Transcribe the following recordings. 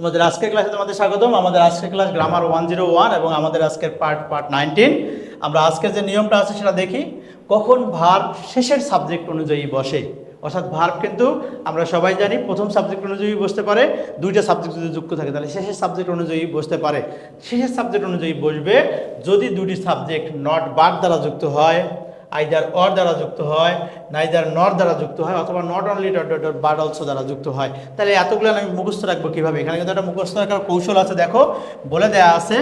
আমাদের আজকের ক্লাসে তোমাদের স্বাগতম। আমাদের আজকের class grammar one zero one এবং আমাদের আজকের পার্ট পার্ট নাইনটিন আমরা আজকের যে নিয়মটা আছে সেটা দেখি। কখন ভার শেষের সাবজেক্ট অনুযায়ী বসে? অর্থাৎ ভার্ব কিন্তু আমরা সবাই জানি প্রথম সাবজেক্ট অনুযায়ী বসতে পারে, দুইটা সাবজেক্ট যদি যুক্ত থাকে তাহলে শেষের সাবজেক্ট অনুযায়ী বসতে পারে। শেষের সাবজেক্ট অনুযায়ী বসবে যদি দুটি সাবজেক্ট নট বার দ্বারা যুক্ত হয়। আইদার অর দ্বারা যুক্ত হয় নাইদার নর দ্বারা যুক্ত হয়, অথবা not only dot dot but also দ্বারা যুক্ত হয়। তাহলে এতগুলো আমি মুখস্থ রাখব কীভাবে? এখানে কিন্তু একটা মুখস্থ রাখার কৌশল আছে, দেখো। বলে দেয়া আছে,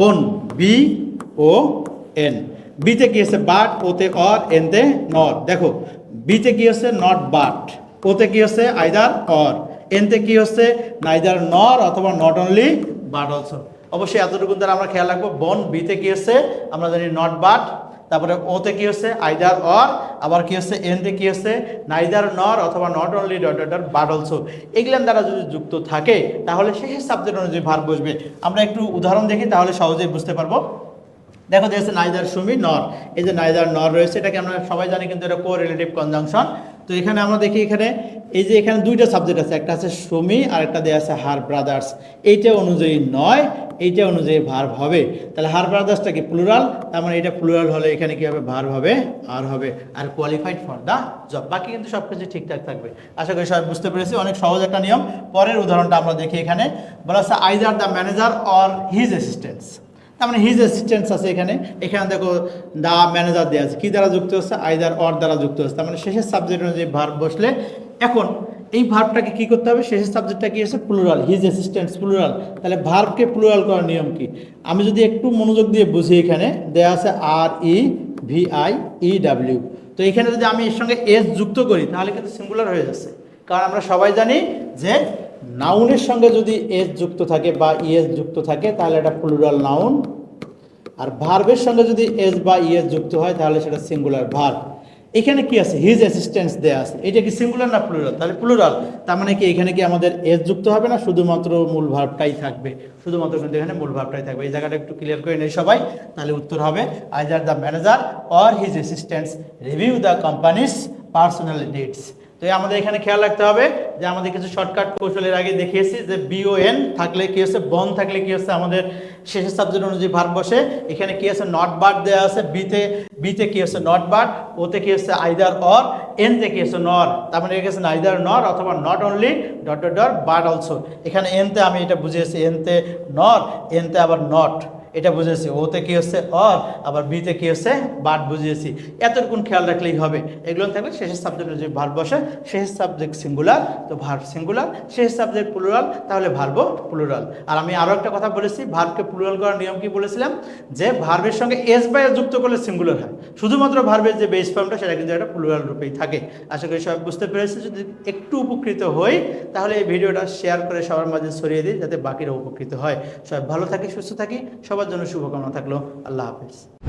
বন বি ও এন বিতে কি আছে? বাট ওতে অর এনতে নর দেখো বিতে কি হচ্ছে নট বাট ওতে কি হচ্ছে আইদার অর এনতে কি হচ্ছে নাইদার নর অথবা নট অনলি বাট অলসো অবশ্যই এতটুকু দ্বারা আমরা খেয়াল রাখব। বন বিতে কি হচ্ছে আমরা জানি নট বাট তারপরে ওতে কি হচ্ছে? আইদার অর আবার কি হচ্ছে? এনতে কি হচ্ছে? নাইদার নর অথবা not only dot dot but also এগুলান দ্বারা যদি যুক্ত থাকে, তাহলে শেষের সাবজেক্ট অনুযায়ী ভার বসবে। আমরা একটু উদাহরণ দেখি, তাহলে সহজেই বুঝতে পারব। দেখো দেখছে নাইদার সুমি নর এই যে নাইদার নর রয়েছে, এটাকে আমরা সবাই জানি, কিন্তু এটা কো রিলেটিভ কনজাংশন তো এখানে আমরা দেখি এখানে এই যে এখানে দুইটা সাবজেক্ট আছে, একটা আছে সুমি আর একটা দেওয়া আছে হার ব্রাদার্স এইটা অনুযায়ী নয়, এইটা অনুযায়ী ভার্ব হবে। তাহলে হার ব্রাদার্সটা কি প্লুরাল তার মানে এটা প্লুরাল হলে এখানে কি হবে? ভার্ব হবে আর হবে। আর কোয়ালিফাইড ফর দ্য জব বাকি কিন্তু সব কিছু ঠিকঠাক থাকবে। আশা করি সবাই বুঝতে পেরেছি। অনেক সহজ একটা নিয়ম। পরের উদাহরণটা আমরা দেখি এখানে। বলা আছে either the manager or his assistants তার মানে হিজ অ্যাসিস্ট্যান্টস আছে এখানে। এখানে দেখো দা ম্যানেজার দেওয়া আছে। কী দ্বারা যুক্ত হচ্ছে? আইদার অর দ্বারা যুক্ত হচ্ছে। তার মানে শেষের সাবজেক্ট অনুযায়ী ভার্ব বসলে, এখন এই ভার্বটাকে কি করতে হবে? শেষের সাবজেক্টটা কি হচ্ছে? প্লুরাল হিজ অ্যাসিস্ট্যান্টস প্লুরাল তাহলে ভার্বকে প্লুরাল করার নিয়ম কি? আমি যদি একটু মনোযোগ দিয়ে বুঝি এখানে দেওয়া আছে R E V I E W তো এখানে যদি আমি এর সঙ্গে এস যুক্ত করি, তাহলে কিন্তু সিঙ্গুলার হয়ে যাচ্ছে। কারণ আমরা সবাই জানি যে নাউনের সঙ্গে যদি এস যুক্ত থাকে বা ইএস যুক্ত থাকে, তাহলে এটা প্লুরাল নাউন আর ভার্বের সঙ্গে যদি এস বা ইএস যুক্ত হয়, তাহলে সেটা সিঙ্গুলার ভার্ব এখানে কি আছে? হিজ অ্যাসিস্ট্যান্স দেয়া আছে। এটা কি সিঙ্গুলার না প্লুরাল তাহলে প্লুরাল তার মানে কি, এখানে কি আমাদের এস যুক্ত হবে না? শুধুমাত্র মূল ভার্বটাই থাকবে। শুধুমাত্র কিন্তু এখানে মূল ভার্বটাই থাকবে। এই জায়গাটা একটু ক্লিয়ার করে নেই সবাই, তাহলে উত্তর হবে either the manager or his assistants review the company's personal details তো আমাদের এখানে খেয়াল রাখতে হবে যে আমাদের কিছু শর্টকাট কৌশলের আগে দেখিয়েছি যে বিওএন থাকলে কি হচ্ছে বন থাকলে কি হচ্ছে আমাদের শেষের সাবজেক্ট অনুযায়ী ভার বসে। এখানে কি আছে নট বাট দেওয়া আছে বিতে বিতে কি হচ্ছে নট বাট ওতে কি হচ্ছে আইদার অর এনতে কি হচ্ছে নর তার মানে গেছে আইদার নর অথবা not only dot dot dot but also এখানে এনতে আমি এটা বুঝিয়েছি এনতে নর এনতে আবার নট এটা বুঝেছি। ওতে কি হচ্ছে? অর আবার বিতে কি হচ্ছে? বাট বুঝিয়েছি। এতটুকুন খেয়াল রাখলেই হবে। এগুলো থাকলে শেষের সাবজেক্টে যদি ভার্ব বসে, শেষের সাবজেক্ট সিঙ্গুলার তো ভার্ব সিঙ্গুলার শেষের সাবজেক্ট প্লুরাল তাহলে ভার্ব প্লুরাল আর আমি আরও একটা কথা বলেছি ভার্বকে প্লুরাল করার নিয়ম কি বলেছিলাম? যে ভার্বের সঙ্গে এস বাই যুক্ত করলে সিঙ্গুলার হয়। শুধুমাত্র ভার্বের যে বেস ফর্মটা সেটা কিন্তু একটা প্লুরাল রূপেই থাকে। আশা করি সবাই বুঝতে পেরেছি। যদি একটু উপকৃত হই, তাহলে এই ভিডিওটা শেয়ার করে সবার মাঝে ছড়িয়ে দিই, যাতে বাকিরা উপকৃত হয়। সবাই ভালো থাকি, সুস্থ থাকি। সবার জন্য শুভকামনা থাকল। আল্লাহ হাফিজ।